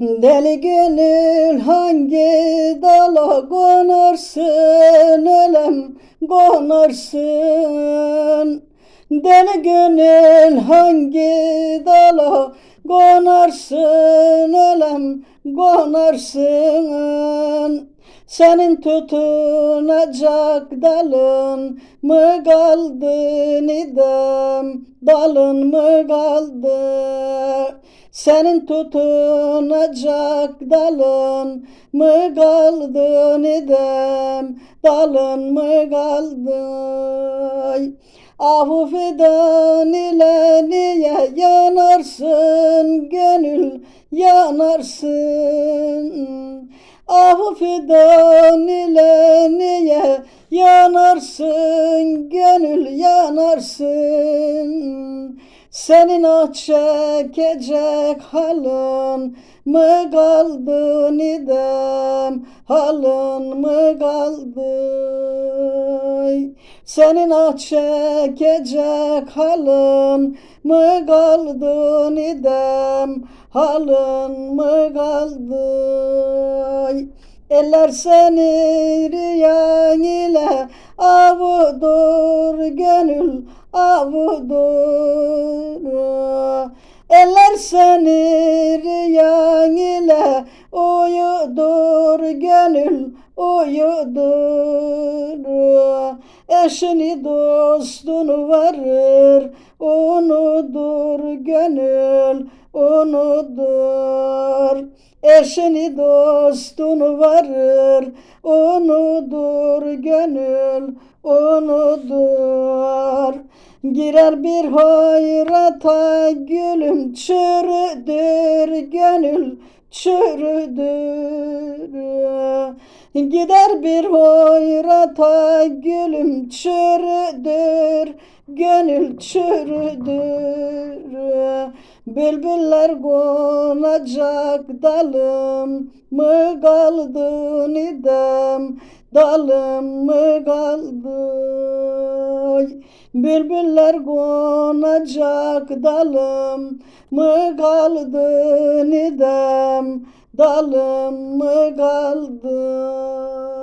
Deli gönül hangi dala konarsın? Ölem konarsın. Deli gönül hangi dala konarsın? Ölem konarsın. Senin tutunacak dalın mı kaldı nidem? Dalın mı kaldı senin tutunacak dalın mı kaldı nidem dalın mı kaldı? Ahu fidan ile niye yanarsın? Gönül yanarsın. Ahu fidan ile niye yanarsın? Gönül yanarsın senin o çekecek halın mı kaldı nidem? Halın mı kaldı? Senin o çekecek halın mı kaldı nidem? Halın mı kaldı Eller seni riyan ile avudur gönül avudur Eller seni riyan ile uyudur gönül uyudur Eşini dostunu varır unudur gönül unudur Eşini dostunu varır unudur gönül unudur. Girer bir hayrata gülüm çürüdür gönül çürüdür. Gider bir hayrata gülüm çürüdür gönül çürüdür Bülbüller konacak dalım mı kaldı nidem? Dalım mı kaldı? Bülbüller konacak dalım mı kaldı nidem? Dalım mı kaldı